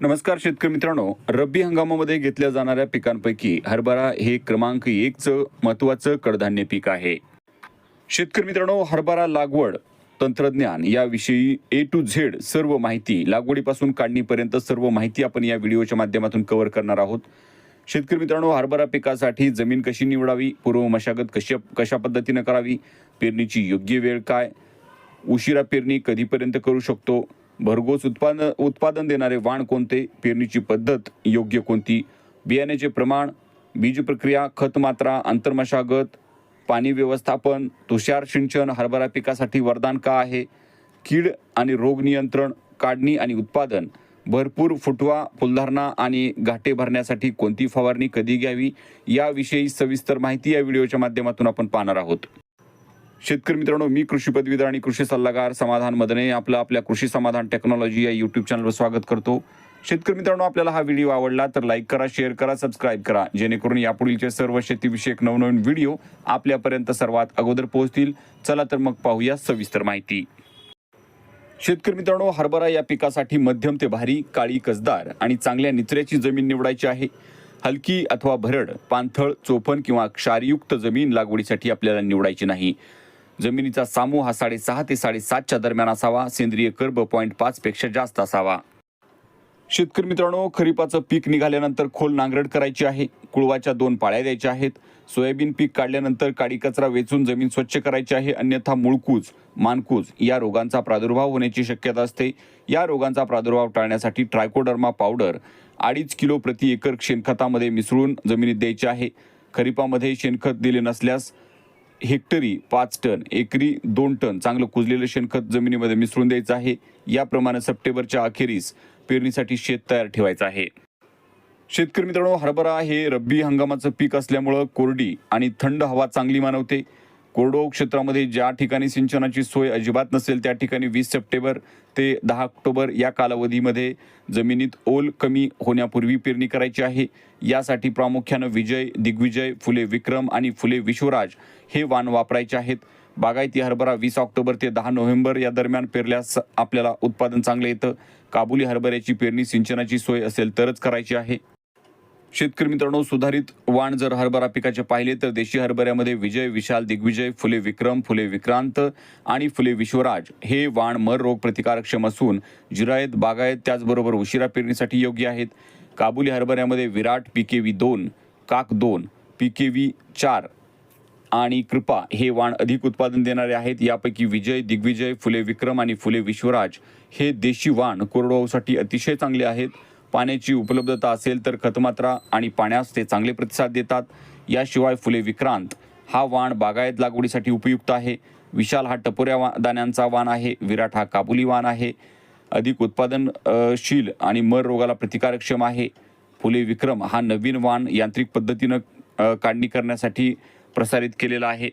नमस्कार शेतकरी मित्रांनो. रब्बी हंगामामध्ये घेतल्या जाणाऱ्या पिकांपैकी हरभरा हे क्रमांक एकचं महत्त्वाचं कडधान्य पीक आहे. शेतकरी मित्रांनो हरभरा लागवड तंत्रज्ञान याविषयी ए टू झेड सर्व माहिती लागवडीपासून काढणीपर्यंत सर्व माहिती आपण या व्हिडिओच्या माध्यमातून कव्हर करणार आहोत. शेतकरी मित्रांनो हरभरा पिकासाठी जमीन कशी निवडावी पूर्व मशागत कशी कशा पद्धतीनं करावी पेरणीची योग्य वेळ काय उशिरा पेरणी कधीपर्यंत करू शकतो भरघोस उत्पादन उत्पादन देणारे वाण कोणते? पेरणीची पद्धत योग्य कोणती? बियाण्याचे प्रमाण बीज प्रक्रिया खत मात्रा आंतरमशागत पाणी व्यवस्थापन तुषार सिंचन हरभरा पिकासाठी वरदान का आहे? कीड आणि रोग नियंत्रण काढणी आणि उत्पादन भरपूर फुटवा फुलधारणा आणि घाटे भरण्यासाठी कोणती फवारणी कधी घ्यावी? याविषयी सविस्तर माहिती या व्हिडिओच्या माध्यमातून आपण पाहणार आहोत. शेतकरी मित्रांनो मी कृषी पदवीधर आणि कृषी सल्लागार समाधान मदने आपलं आपल्या कृषी समाधान टेक्नॉलॉजी या यूट्यूब चॅनलवर स्वागत करतो. शेतकरी मित्रांनो आपल्याला हा व्हिडिओ आवडला तर लाईक करा शेअर करा सबस्क्राईब करा. जेणेकरून यापुढीलचे सर्व शेतीविषयक नवनवीन व्हिडिओ आपल्यापर्यंत सर्वात अगोदर पोहोचतील. चला तर मग पाहूया सविस्तर माहिती. शेतकरी मित्रांनो हरभरा या पिकासाठी मध्यम ते भारी काळी कसदार आणि चांगल्या निचऱ्याची जमीन निवडायची आहे. हलकी अथवा भरड पाणथळ चोपण किंवा क्षारयुक्त जमीन लागवडीसाठी आपल्याला निवडायची नाही. जमिनीचा सामू हा साडेसहा ते साडेसातच्या दरम्यान असावा सेंद्रिय कर्ब पॉईंट पाचपेक्षा जास्त असावा. शेतकरी मित्रांनो खरीपाचं पीक निघाल्यानंतर खोल नांगरट करायची आहे. कुळवाच्या दोन पाळ्या द्यायच्या आहेत. सोयाबीन पीक काढल्यानंतर काडी कचरा वेचून जमीन स्वच्छ करायची आहे. अन्यथा मुळकूज मानकूज या रोगांचा प्रादुर्भाव होण्याची शक्यता असते. या रोगांचा प्रादुर्भाव टाळण्यासाठी ट्रायकोडर्मा पावडर अडीच किलो प्रति एकर शेणखतामध्ये मिसळून जमिनीत द्यायची आहे. खरीपामध्ये शेणखत दिले नसल्यास हेक्टरी पाच टन एकरी दोन टन चांगलं कुजलेलं शेणखत जमिनीमध्ये मिसळून द्यायचं आहे. याप्रमाणे सप्टेंबरच्या अखेरीस पेरणीसाठी शेत तयार ठेवायचं आहे. शेतकरी मित्रांनो हरभरा हे रब्बी हंगामाचं पीक असल्यामुळं कोरडी आणि थंड हवा चांगली मानवते. कोरडो क्षेत्रामध्ये ज्या ठिकाणी सिंचनाची सोय अजिबात नसेल त्या ठिकाणी वीस सप्टेंबर ते दहा ऑक्टोबर या कालावधीमध्ये जमिनीत ओल कमी होण्यापूर्वी पेरणी करायची आहे. यासाठी प्रामुख्यानं विजय दिग्विजय फुले विक्रम आणि फुले विश्वराज हे वाण वापरायचे आहेत. बागायती हरभरा वीस ऑक्टोबर ते दहा नोव्हेंबर या दरम्यान पेरल्यास आपल्याला उत्पादन चांगलं येतं. काबुली हरभऱ्याची पेरणी सिंचनाची सोय असेल तरच करायची आहे. शेतकरी मित्रांनो सुधारित वाण जर हरभरा पिकाचे पाहिले तर देशी हरभऱ्यामध्ये विजय विशाल दिग्विजय फुले विक्रम फुले विक्रांत आणि फुले विश्वराज हे वाण मर रोग प्रतिकारक्षम असून जिरायत बागायत त्याचबरोबर उशिरा पेरणीसाठी योग्य आहेत. काबुली हरभऱ्यामध्ये विराट पीकेवी दोन काक दोन पीकेवी चार आणि कृपा हे वाण अधिक उत्पादन देणारे आहेत. यापैकी विजय दिग्विजय फुले विक्रम आणि फुले विश्वराज हे देशी वाण कोरडवाहूसाठी अतिशय चांगले आहेत. पाण्याची उपलब्धता असेल तर खतमात्रा आणि पाण्यास ते चांगले प्रतिसाद देतात. याशिवाय फुले विक्रांत हा वाण बागायत लागवडीसाठी उपयुक्त आहे. विशाल हा टपोऱ्या वा दाण्यांचा वाण आहे. विराट हा काबुली वाण आहे. अधिक उत्पादनशील आणि मर रोगाला प्रतिकारक्षम आहे. फुले विक्रम हा नवीन वाण यांत्रिक पद्धतीनं काढणी करण्यासाठी प्रसारित केलेला आहे.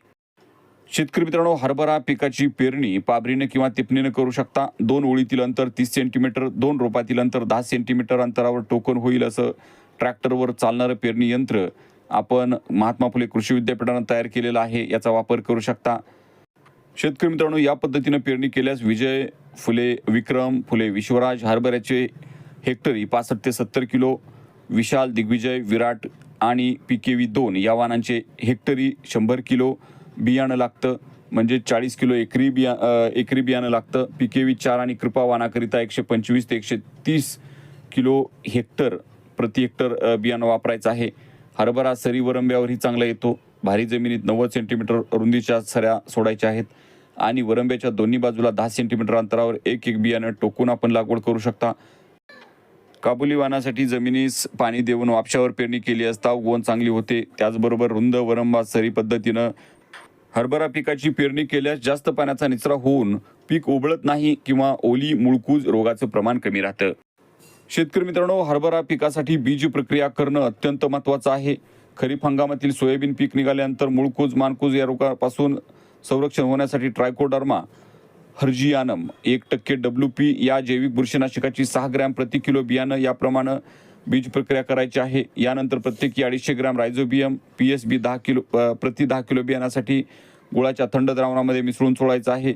शेतकरी मित्रांनो हरभरा पिकाची पेरणी पाबरीने किंवा तिपणीने करू शकता. दोन ओळीतील अंतर तीस सेंटीमीटर दोन रोपातील अंतर दहा सेंटीमीटर अंतरावर टोकन होईल असं ट्रॅक्टरवर चालणारं पेरणी यंत्र आपण महात्मा फुले कृषी विद्यापीठानं तयार केलेलं आहे याचा वापर करू शकता. शेतकरी मित्रांनो या पद्धतीनं पेरणी केल्यास विजय फुले विक्रम फुले विश्वराज हरभऱ्याचे हेक्टरी पासष्ट ते सत्तर किलो विशाल दिग्विजय विराट आणि पी के व्ही दोन या वाहनांचे हेक्टरी शंभर किलो बियाणं लागतं. म्हणजे चाळीस किलो एकरी बिया एकरी बियाणं लागतं. पी के चार आणि कृपा वाहनाकरिता एकशे पंचवीस ते एकशे तीस किलो हेक्टर प्रति हेक्टर बियाणं वापरायचं आहे. हरभरा सरी वरंब्यावरही चांगला येतो. भारी जमिनीत नव्वद सेंटीमीटर रुंदीच्या सऱ्या सोडायच्या आहेत. आणि वरंब्याच्या दोन्ही बाजूला दहा सेंटीमीटर अंतरावर एक एक बियाणं टोकून आपण लागवड करू शकता. काबुली वाहनासाठी जमिनीस पाणी देऊन वापशावर पेरणी केली असता उगवण चांगली होते. त्याचबरोबर रुंद वरंबा सरी पद्धतीनं हरभरा पिकाची पेरणी केल्यास जास्त पाण्याचा निचरा होऊन पीक उबळत नाही किंवा ओली मुळकूज रोगाचं प्रमाण कमी राहतं. शेतकरी मित्रांनो हरभरा पिकासाठी बीज प्रक्रिया करणं अत्यंत महत्त्वाचं आहे. खरीप हंगामातील सोयाबीन पीक निघाल्यानंतर मुळकूज मानकूज या रोगापासून संरक्षण होण्यासाठी ट्रायकोडर्मा हर्जियानम एक टक्के डब्ल्यू पी या जैविक बुरशीनाशकाची सहा ग्रॅम प्रति किलो बियाणं याप्रमाणे बीज प्रक्रिया करायची आहे. यानंतर प्रत्येकी अडीचशे gram rhizobium P S B दहा किलो प्रति दहा किलो बियाण्यासाठी गुळाच्या थंड द्रावणामध्ये मिसळून सोडायचं आहे.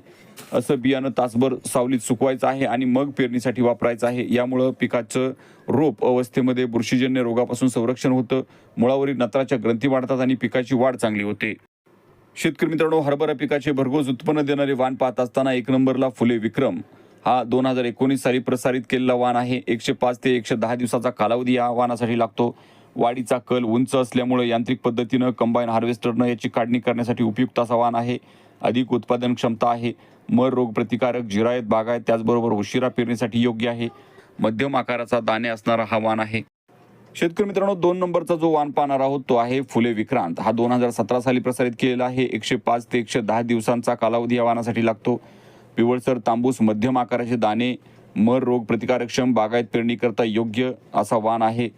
असं बियाणं तासभर सावलीत सुकवायचं आहे आणि मग पेरणीसाठी वापरायचं आहे. यामुळं पिकाचं रोप अवस्थेमध्ये बुरशीजन्य रोगापासून संरक्षण होतं. मुळावरील नत्राच्या ग्रंथी वाढतात आणि पिकाची वाढ चांगली होते. शेतकरी मित्रांनो हरभरा पिकाचे भरघोस उत्पन्न देणारे वाण पाहत असताना एक नंबरला फुले विक्रम. हा दोन हजार एकोणीस साली प्रसारित केलेला वाण आहे. एकशे पाच ते एकशे दहा दिवसाचा कालावधी या वाणासाठी लागतो. वाढीचा कल उंच असल्यामुळे यांत्रिक पद्धतीनं कंबाईन हार्वेस्टरनं याची काढणी करण्यासाठी उपयुक्त असा वाण आहे. अधिक उत्पादन क्षमता आहे. मर रोग प्रतिकारक जिरायत बागायत त्याचबरोबर उशिरा पेरणीसाठी योग्य आहे. मध्यम आकाराचा दाणे असणारा हा वाण आहे. शेतकरी मित्रांनो दोन नंबरचा जो वाण पाहणार आहोत तो आहे फुले विक्रांत. हा दोन हजार सतरा साली प्रसारित केलेला आहे. एकशे पाच ते एकशे दहा दिवसांचा कालावधी या वाणासाठी लागतो. पिवळसर तांबूस मध्यम आकाराचे दाणे मर रोग प्रतिकारक्षम बागायत पेरणी करता योग्य असा वाण आहे.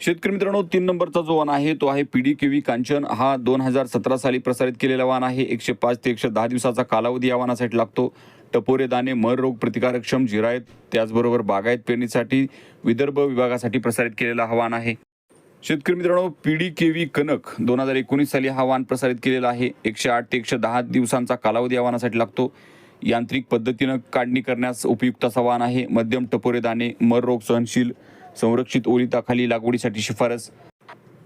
शेतकरी मित्रांनो तीन नंबरचा जो वाण आहे तो आहे पीडी केवी कांचन. हा दोन हजार सतरा साली प्रसारित केलेला वाण आहे. एकशे पाच ते एकशे दहा दिवसाचा कालावधी या वाणासाठी लागतो. टपोरे दाणे मर रोग प्रतिकारक्षम जिरायत त्याचबरोबर बागायत पेरणीसाठी विदर्भ विभागासाठी प्रसारित केलेला हा वाण आहे. शेतकरी मित्रांनो पीडी केवी कनक दोन हजार एकोणीस साली हा वाण प्रसारित केलेला आहे. एकशे आठ ते एकशे दहा दिवसांचा कालावधी या वाणासाठी लागतो. यांत्रिक पद्धतीनं काढणी करण्यास उपयुक्त असा वाण आहे. मध्यम टपोरे दाणे मर रोग सहनशील संरक्षित ओलिताखाली लागवडीसाठी शिफारस.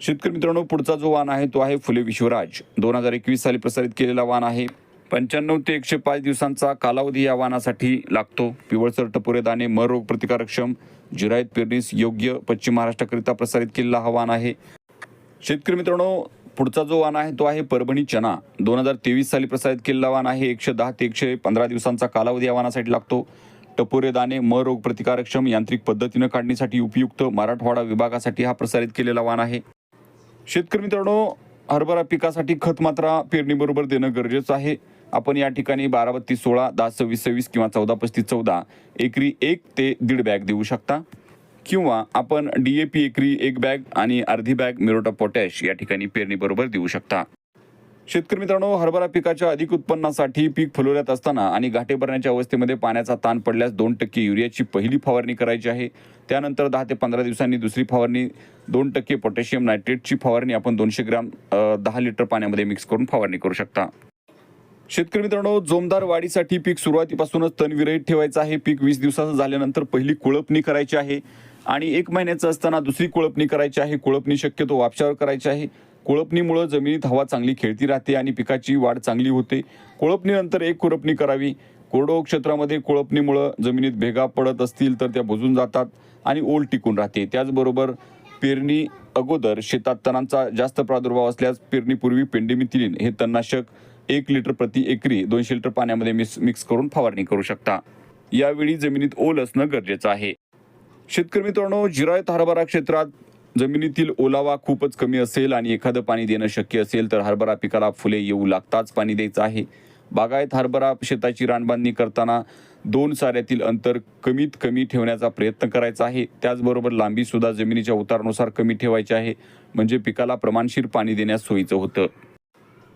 शेतकरी मित्रांनो पुढचा जो वाण आहे तो आहे फुले विश्वराज. दोन हजार एकवीस साली प्रसारित केलेला वाण आहे. पंच्याण्णव ते एकशे पाच दिवसांचा कालावधी या वाणासाठी लागतो. पिवळसर टपोरे दाणे मर रोग प्रतिकारक्षम जिरायत पेरणीस योग्य पश्चिम महाराष्ट्राकरिता प्रसारित केलेला हा वाण आहे. शेतकरी मित्रांनो पुढचा जो वाण आहे तो आहे परभणी चना दोन हजार तेवीस साली प्रसारित केलेला वाण आहे. एकशे दहा ते एकशे पंधरा दिवसांचा कालावधी या वाणासाठी लागतो. टपोरे दाणे म रोग प्रतिकारक्षम यांत्रिक पद्धतीनं काढण्यासाठी उपयुक्त मराठवाडा विभागासाठी हा प्रसारित केलेला वाण आहे. शेतकरी मित्रांनो हरभरा पिकासाठी खत मात्रा पेरणीबरोबर देणं गरजेचं आहे. आपण या ठिकाणी बारा बत्तीस सोळा दहा सव्वीस सव्वीस किंवा चौदा पस्तीस चौदा एकरी एक ते दीड बॅग देऊ शकता. किंवा आपण डी ए पी एकरी एक बॅग आणि अर्धी बॅग मिरोटा पोटॅश या ठिकाणी पेरणीबरोबर देऊ शकता. शेतकरी मित्रांनो हरभरा पिकाच्या अधिक उत्पन्नासाठी पीक फुलवल्यात असताना आणि घाटे भरण्याच्या अवस्थेमध्ये पाण्याचा ताण पडल्यास दोन टक्के युरियाची पहिली फवारणी करायची आहे. त्यानंतर दहा ते पंधरा दिवसांनी दुसरी फवारणी दोन टक्के पोटॅशियम नायट्रेटची फवारणी आपण दोनशे ग्रॅम दहा लिटर पाण्यामध्ये मिक्स करून फवारणी करू शकता. शेतकरी मित्रांनो जोमदार वाढीसाठी पीक सुरुवातीपासूनच तणविरहित ठेवायचं आहे. पीक वीस दिवसाचं झाल्यानंतर पहिली कुळपणी करायची आहे. आणि एक महिन्याचं असताना दुसरी कुळपणी करायची आहे. कुळपणी शक्यतो वापशावर करायची आहे. कुळपणीमुळं जमिनीत हवा चांगली खेळती राहते आणि पिकाची वाढ चांगली होते. कुळपणीनंतर एक कुळपणी करावी. कोरडो क्षेत्रामध्ये कुळपणीमुळं जमिनीत भेगा पडत असतील तर त्या बुजून जातात आणि ओल टिकून राहते. त्याचबरोबर पेरणी अगोदर शेतात तणांचा जास्त प्रादुर्भाव असल्यास पेरणीपूर्वी पेंडेमिथिलीन हे तणनाशक एक लिटर प्रति एकरी दोनशे लिटर पाण्यामध्ये मिक्स मिक्स करून फवारणी करू शकता. यावेळी जमिनीत ओल असणं गरजेचं आहे. शेतकरी मित्रांनो जिरायत हरभरा क्षेत्रात जमिनीतील ओलावा खूपच कमी असेल आणि एखादं पाणी देणं शक्य असेल तर हरभरा पिकाला फुले येऊ लागताच पाणी द्यायचं आहे. बागायत हरभरा शेताची रानबांधणी करताना दोन साऱ्यातील अंतर कमीत कमी ठेवण्याचा प्रयत्न करायचा आहे. त्याचबरोबर लांबीसुद्धा जमिनीच्या उतारानुसार कमी ठेवायची आहे म्हणजे पिकाला प्रमाणशीर पाणी देण्यास सोयीचं होतं.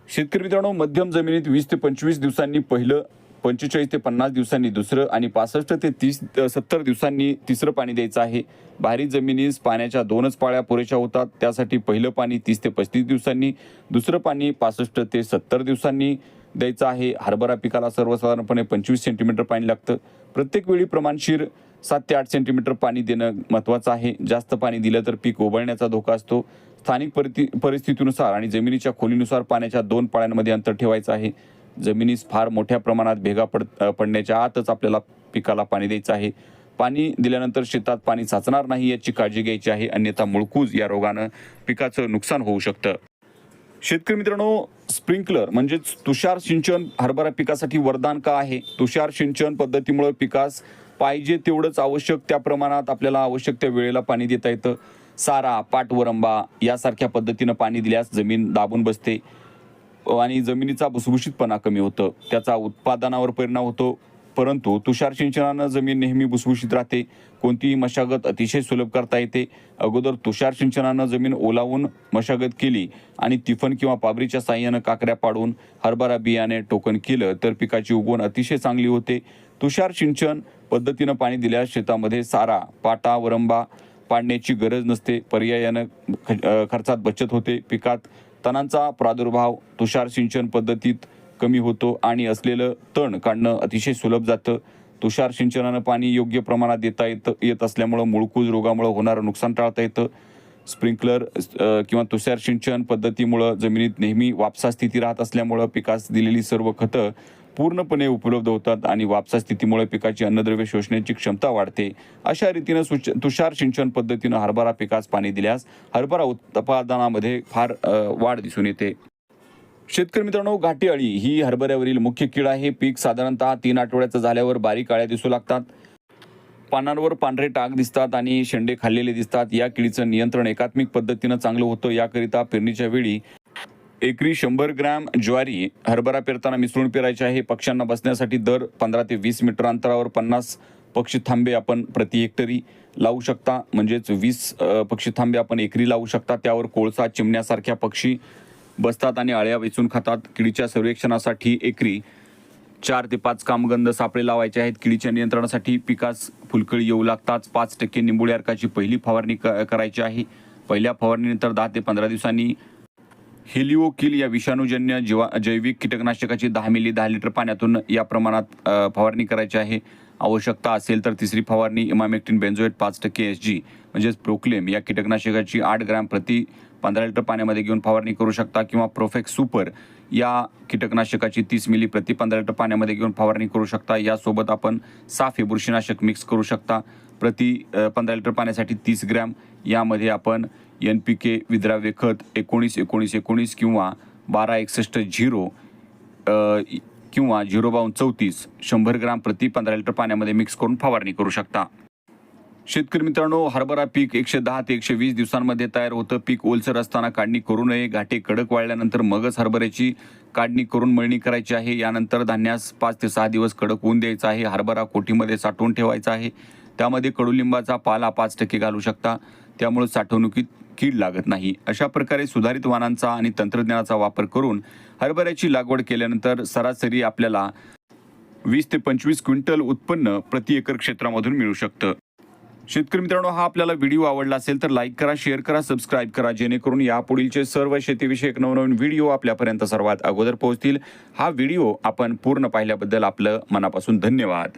शेतकरी मित्रांनो मध्यम जमिनीत वीस ते पंचवीस दिवसांनी पहिलं पंचेचाळीस ते पन्नास दिवसांनी दुसरं आणि पासष्ट ते तीस सत्तर दिवसांनी तिसरं पाणी द्यायचं आहे. भारी जमिनीस पाण्याच्या दोनच पाळ्या पुरेशा होतात. त्यासाठी पहिलं पाणी तीस ते पस्तीस दिवसांनी दुसरं पाणी पासष्ट ते सत्तर दिवसांनी द्यायचं आहे. हरभरा पिकाला सर्वसाधारणपणे पंचवीस सेंटीमीटर पाणी लागतं. प्रत्येक वेळी प्रमाणशीर सात ते आठ सेंटीमीटर पाणी देणं महत्त्वाचं आहे. जास्त पाणी दिलं तर पीक उबळण्याचा धोका असतो. स्थानिक परिस्थितीनुसार आणि जमिनीच्या खोलीनुसार पाण्याच्या दोन पाळ्यांमध्ये अंतर ठेवायचं आहे. जमिनीस फार मोठ्या प्रमाणात भेगा पड पडण्याच्या आतच आपल्याला पिकाला पाणी द्यायचं आहे. पाणी दिल्यानंतर शेतात पाणी साचणार नाही याची काळजी घ्यायची आहे. अन्यथा मुळकूज या रोगानं पिकाचं नुकसान होऊ शकतं. शेतकरी मित्रांनो स्प्रिंकलर म्हणजेच तुषार सिंचन हरभरा पिकासाठी वरदान का आहे? तुषार सिंचन पद्धतीमुळे पिकास पाहिजे तेवढंच आवश्यक त्या प्रमाणात आपल्याला आवश्यक त्या वेळेला पाणी देता येतं. सारा पाटवरंबा यासारख्या पद्धतीनं पाणी दिल्यास जमीन दाबून बसते. आणि जमिनीचा भुसभुशीतपणा कमी होतं. त्याचा उत्पादनावर परिणाम होतो. परंतु तुषार सिंचनानं जमीन नेहमी भुसभुशीत राहते. कोणतीही मशागत अतिशय सुलभ करता येते. अगोदर तुषार सिंचनानं जमीन ओलावून मशागत केली आणि तिफन किंवा पाबरीच्या साह्यानं काकऱ्या पाडून हरभरा बियाणे टोकन केलं तर पिकाची उगवण अतिशय चांगली होते. तुषार सिंचन पद्धतीनं पाणी दिल्यास शेतामध्ये सारा पाटा वरंबा पाडण्याची गरज नसते. पर्यायानं ख- खर्चात बचत होते. पिकात तणांचा प्रादुर्भाव तुषार सिंचन पद्धतीत कमी होतो आणि असलेलं तण काढणं अतिशय सुलभ जातं. तुषार सिंचनानं पाणी योग्य प्रमाणात देता येतं येत असल्यामुळं मुळकूज रोगामुळं होणारं नुकसान टाळता येतं. स्प्रिंकलर किंवा तुषार सिंचन पद्धतीमुळं जमिनीत नेहमी वापसा स्थिती राहत असल्यामुळं पिकास दिलेली सर्व खतं पूर्णपणे उपलब्ध होतात आणि वापसा स्थितीमुळे पिकाची अन्नद्रव्य शोषण्याची क्षमता वाढते. अशा रीतीनं सुच तुषार सिंचन पद्धतीनं हरभरा पिकास पाणी दिल्यास हरभरा उत्पादनामध्ये फार वाढ दिसून येते. शेतकरी मित्रांनो घाटी अळी ही हरभऱ्यावरील मुख्य कीड आहे. पीक साधारणतः तीन आठवड्याचं झाल्यावर बारीक काळ्या दिसू लागतात. पानांवर पांढरे टाक दिसतात आणि शेंडे खाल्लेले दिसतात. या किडीचं नियंत्रण एकात्मिक पद्धतीनं चांगलं होतं. याकरिता पेरणीच्या वेळी एकरी शंभर ग्रॅम ज्वारी हरभरा पेरताना मिसळून पेरायचे आहे. पक्ष्यांना बसण्यासाठी दर पंधरा ते वीस मीटर अंतरावर पन्नास पक्षी थांबे आपण प्रति हेक्टरी लावू शकता. म्हणजेच वीस पक्षी थांबे आपण एकरी लावू शकता. त्यावर कोळसा चिमण्यासारख्या पक्षी बसतात आणि अळ्या वेचून खातात. किडीच्या सर्वेक्षणासाठी एकरी चार ते पाच कामगंध सापळे लावायचे आहेत. किडीच्या नियंत्रणासाठी पिकास फुलकळी येऊ लागताच पाच टक्के निंबोळी अर्काची पहिली फवारणी क- करायची आहे. पहिल्या फवारणीनंतर दहा ते पंधरा दिवसांनी हेलिओकिल या विषाणूजन्य जीवा जैविक कीटकनाशकाची दहा मिली दहा लिटर पाण्यातून या प्रमाणात फवारणी करायची आहे. आवश्यकता असेल तर तिसरी फवारणी इमामेक्टिन बेन्झोएट पाच टक्के एस जी म्हणजेच प्रोक्लेम या कीटकनाशकाची आठ ग्रॅम प्रति पंधरा लिटर पाण्यामध्ये घेऊन फवारणी करू शकता किंवा प्रोफेक्स सुपर या कीटकनाशकाची तीस मिली प्रति पंधरा लिटर पाण्यामध्ये घेऊन फवारणी करू शकता. यासोबत आपण साफ हे बुरशीनाशक मिक्स करू शकता. प्रति पंधरा लिटर पाण्यासाठी तीस ग्रॅम. यामध्ये आपण एन पी के विद्राव्य खत एकोणीस एकोणीस एकोणीस किंवा बारा एकसष्ट झिरो किंवा झिरो बावन्न चौतीस शंभर ग्राम प्रति पंधरा लिटर पाण्यामध्ये मिक्स करून फवारणी करू शकता. शेतकरी मित्रांनो हरभरा पीक एकशे दहा ते एकशे वीस दिवसांमध्ये तयार होतं. पीक ओलसर असताना काढणी करू नये. घाटे कडक वाळल्यानंतर मगच हरभऱ्याची काढणी करून मळणी करायची आहे. यानंतर धान्यास पाच ते सहा दिवस कडक ऊन द्यायचं आहे. हरभरा कोठीमध्ये साठवून ठेवायचा आहे. त्यामध्ये कडुलिंबाचा पाला पाच टक्के घालू शकता. त्यामुळे साठवणुकीत कीड लागत नाही. अशा प्रकारे सुधारित वाहनांचा आणि तंत्रज्ञानाचा वापर करून हरभऱ्याची लागवड केल्यानंतर सरासरी आपल्याला वीस ते पंचवीस क्विंटल उत्पन्न प्रति एकर क्षेत्रामधून मिळू शकतं. शेतकरी मित्रांनो हा आपल्याला व्हिडिओ आवडला असेल तर लाईक करा शेअर करा सबस्क्राईब करा जेणेकरून यापुढीलचे सर्व शेतीविषयक नवनवीन व्हिडिओ आपल्यापर्यंत सर्वात अगोदर पोहोचतील. हा व्हिडिओ आपण पूर्ण पाहिल्याबद्दल आपलं मनापासून धन्यवाद.